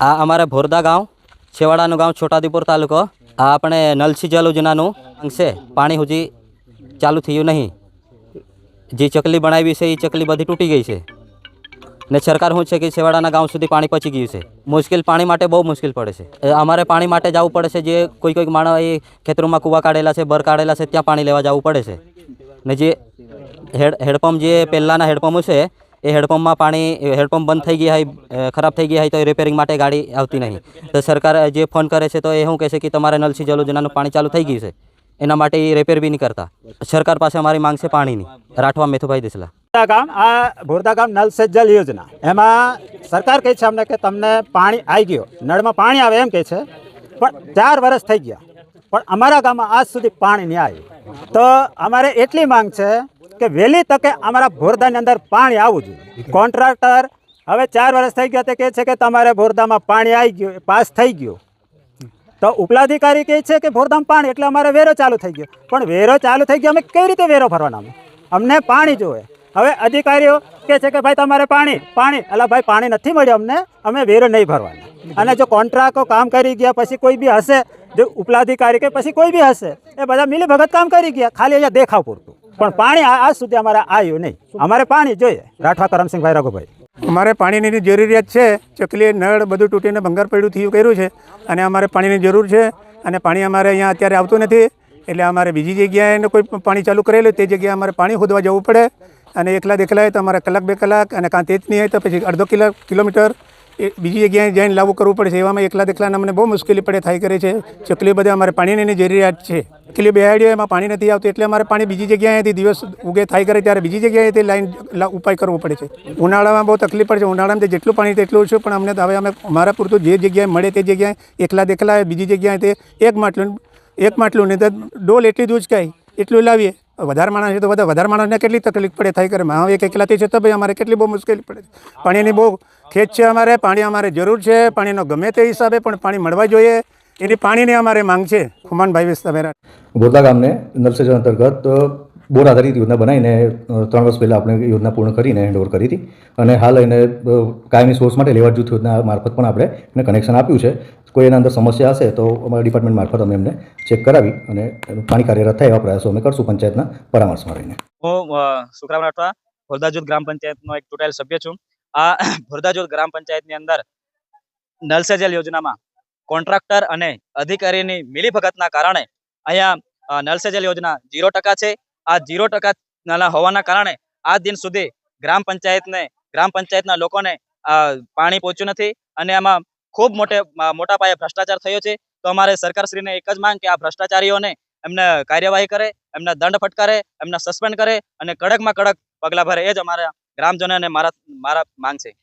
આ અમારે ભોરદા ગામ છેવાડાનું ગામ છોટાદીપુર તાલુકો. આ આપણે નલસી જલ યોજનાનું અંશે પાણી હજી ચાલુ થયું નહીં. જે ચકલી બનાવી છે, એ ચકલી બધી તૂટી ગઈ છે. ને સરકાર શું છે કે છેવાડાના ગામ સુધી પાણી પહોંચી ગયું છે. મુશ્કેલ પાણી માટે બહુ મુશ્કેલ પડે છે. અમારે પાણી માટે જવું પડે છે, જે કોઈ કોઈક માણસ એ ખેતરોમાં કૂવા કાઢેલા છે બર કાઢેલા છે, ત્યાં પાણી લેવા જવું પડે છે. ને જે હેડ, હેડપંપ જે પહેલાંના હેડપંપ છે એ હેડપંપમાં પાણી હેડપંપ બંધ થઈ ગયા હોય ખરાબ થઈ ગયા હોય તો એ રિપેરિંગ માટે ગાડી આવતી નહીં. તો સરકાર જે ફોન કરે છે તો એ શું કહે છે કે તમારે નલસી જલ યોજનાનું પાણી ચાલુ થઈ ગયું છે. એના માટે એ રિપેર બી નહીં કરતા. સરકાર પાસે અમારી માંગ છે પાણીની. રાઠવા મેથુભાઈ દેસલા. ગામ, આ ભોરદા ગામ નલ સે જલ યોજના. એમાં સરકાર કહે છે અમને કે તમને પાણી આવી ગયો. નળમાં પાણી આવે એમ કહે છે, પણ ચાર વર્ષ થઈ ગયા. પણ અમારા ગામમાં આજ સુધી પાણી નહીં આવ્યું. તો અમારે એટલી માંગ છે કે વહેલી તકે અમારા ભોરદાની અંદર પાણી આવવું જોઈએ. કોન્ટ્રાક્ટર હવે ચાર વર્ષ થઈ ગયા તે કહે છે કે તમારે ભોરદામાં પાણી આવી ગયું પાસ થઈ ગયું. તો ઉપલાધિકારી કહે છે કે ભોરધામ પાણી એટલે અમારે વેરો ચાલુ થઈ ગયો. પણ વેરો ચાલુ થઈ ગયો અમે કઈ રીતે વેરો ભરવાના? અમને પાણી જોવે હવે અધિકારીઓ કે છે કે ભાઈ તમારે પાણી પાણી. એટલે ભાઈ, પાણી નથી મળ્યું અમને, અમે વેરો નહીં ભરવાના. અને જો કોન્ટ્રાક્ટો કામ કરી ગયા, પછી કોઈ બી હશે, જો ઉપલાધિકારી કે પછી કોઈ બી હશે, એ બધા મિલી ભગત કામ કરી ગયા. ખાલી અહીંયા દેખાવ પૂરતું. પણ પાણી આજ સુધી અમારે આવ્યું નહીં. અમારે પાણી જોઈએ. રાઠવા કરમસિંહભાઈ રઘુભાઈ. અમારે પાણીની જરૂરિયાત છે. ચકલી, નળ બધું તૂટીને ભંગાર પડ્યું થયું કર્યું છે. અને અમારે પાણીની જરૂર છે. અને પાણી અમારે અહીંયા અત્યારે આવતું નથી. એટલે અમારે બીજી જગ્યાએ કોઈ પાણી ચાલુ કરેલું તે જગ્યાએ અમારે પાણી ખોદવા જવું પડે. અને એકલા દેખલા તો અમારે કલાક બે કલાક અને કાં તે જ નહીં હોય તો પછી અડધો કિલો, કિલોમીટર એ બીજી જગ્યાએ જઈને લાવવું કરવું પડે છે. એવામાં એકલા દેખલાને અમને બહુ મુશ્કેલી પડે, થાય કરે છે. ચકલી બધા અમારે પાણીની જરૂરિયાત છે. ચકલી બેહાડીઓ એમાં પાણી નથી આવતું એટલે અમારે પાણી બીજી જગ્યાએથી દિવસ ઉગે, થાય કરે ત્યારે બીજી જગ્યાએથી લાઈન ઉપાય કરવો પડે છે. ઉનાળામાં બહુ તકલીફ પડે છે. ઉનાળામાં જેટલું પાણી તેટલું ઓછું, પણ અમને હવે અમે અમારા પૂરતું જે જગ્યાએ મળે તે જગ્યાએ એકલા દેખલા બીજી જગ્યાએ તે એક માટલું એક માટલું નહીં તો ડોલ એટલી જ ઉચકાય, એટલું લાવીએ. વધારે માણસ છે તો બધા વધારે માણસને કેટલી તકલીફ પડે? થાય કરે. હવે એક એકલાથી છે તો ભાઈ અમારે કેટલી બહુ મુશ્કેલી પડે છે. પાણીની બહુ ખેત છે અમારે પાણી અમારે જરૂર છે. પાણીનો ગમે તે હિસાબે પણ પાણી મળવા જોઈએ. એની પાણીની અમારે માંગ છે. ખુમાનભાઈ વિસ્તાર બોરદા ગામને નલ સે જલ અંતર્ગત બોર આધારિત યોજના બનાવીને ત્રણ વર્ષ પહેલાં આપણે યોજના પૂર્ણ કરીને હેન્ડઓવર કરી હતી. અને હાલ એને કાયમી સોર્સ માટે લેવા જૂથ યોજના મારફત પણ આપણે એને કનેક્શન આપ્યું છે. કોઈ એના અંદર સમસ્યા હશે તો અમારા ડિપાર્ટમેન્ટ મારફત અમે એમને ચેક કરાવી અને પાણી કાર્યરત થાય એવા પ્રયાસો અમે કરશું પંચાયતના પરામર્શમાં રહીને. હું સુખરામ રાઠવા ભોરદાજોત ગ્રામ પંચાયતનો એક ચૂંટાયેલ સભ્ય છું. આ ભોરદાજોત ગ્રામ પંચાયતની અંદર નલ સે યોજનામાં કોન્ટ્રાક્ટર અને અધિકારીની મિલીભગતના કારણે અહીંયા નલ સે યોજના ઝીરો ટકા છે. આ ઝીરો ટકા હોવાના કારણે આ દિન સુધી ગ્રામ પંચાયતને, ગ્રામ પંચાયતના લોકોને પાણી પહોંચ્યું નથી અને આમાં ખૂબ મોટે મોટા પાયે ભ્રષ્ટાચાર થયો છે. તો અમારે સરકારશ્રીને એક જ માંગ કે આ ભ્રષ્ટાચારીઓને એમને કાર્યવાહી કરે, એમને દંડ ફટકારે, એમને સસ્પેન્ડ કરે અને કડકમાં કડક પગલાં ભરે. એ જ અમારા ગ્રામજનોને મારા મારા માંગ છે.